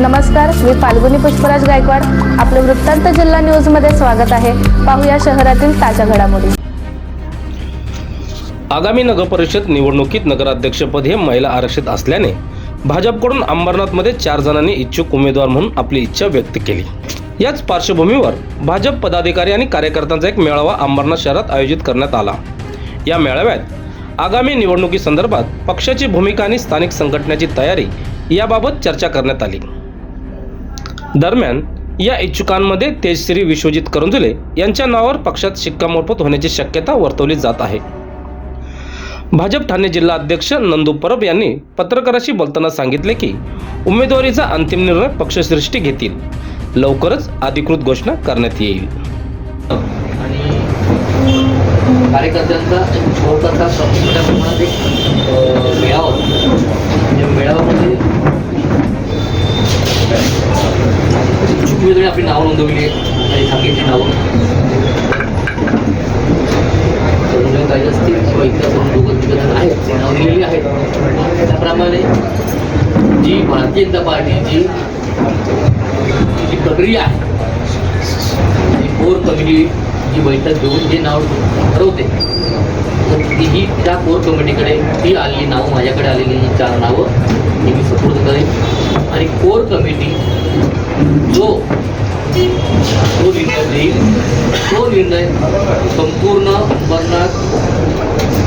नमस्कार मी फाल्गुनी पुष्पराज गायकवाड. आपलं वृत्तांत जिल्हा न्यूजमध्ये स्वागत आहे. पाहूया शहरातील ताज्या घडामोडी. आगामी नगरपरिषद निवडणुकीत नगराध्यक्षपद हे महिला आरक्षित असल्याने भाजपकडून अंबरनाथमध्ये चार जणांनी इच्छुक उमेदवार म्हणून आपली इच्छा व्यक्त केली. याच पार्श्वभूमीवर भाजप पदाधिकारी आणि कार्यकर्त्यांचा एक मेळावा अंबरनाथ शहरात आयोजित करण्यात आला. या मेळाव्यात आगामी निवडणुकीसंदर्भात पक्षाची भूमिका आणि स्थानिक संघटनेची तयारी याबाबत चर्चा करण्यात आली. दरम्यान या इच्छुकांमध्ये तेजश्री विश्वजित करंजुले यांच्या नावावर पक्षात शिक्कामोर्फत होण्याची शक्यता वर्तवली जात आहे. भाजप ठाणे जिल्हा अध्यक्ष नंदू परब यांनी पत्रकाराशी बोलताना सांगितले की उमेदवारीचा अंतिम निर्णय पक्षश्रेष्ठी घेतील. लवकरच अधिकृत घोषणा करण्यात येईल. आणि कार्यकर्त्यांचा आपली नावं नोंदवली आणि सांगितली नावं. काही असतील किंवा इतर आहेत. ते नाव दिलेली आहेत. त्याप्रमाणे जी भारतीय जनता पार्टीची जी प्रक्रिया आहे कोर कमिटी जी बैठक घेऊन जे नाव ठरवते तर तीही त्या कोर कमिटीकडे ती आलेली नावं माझ्याकडे आलेली ही चार नावं ती मी सपोर्ट करेन आणि कोर कमिटी जो तो निर्णय देईल तो निर्णय संपूर्ण अंबरनाथ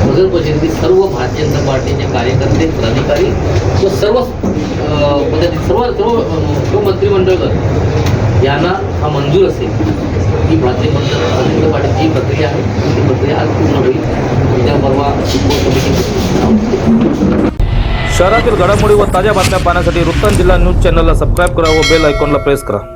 नगर परिषदेतील सर्व भारतीय जनता पार्टीचे कार्यकर्ते पदाधिकारी व सर्व पदाधिक सर्व सर्व मंत्रिमंडळगण यांना हा मंजूर असेल. ही भारतीय जनता पार्टीची जी प्रक्रिया आहे. ती प्रक्रिया आज पूर्ण होईल. उद्या परवा शहरातील घडामोडी व ताज्या बातम्या पाहण्यासाठी वृत्तांत जिल्हा न्यूज चॅनलला सबस्क्राईब करा व बेल आयकॉनला प्रेस करा.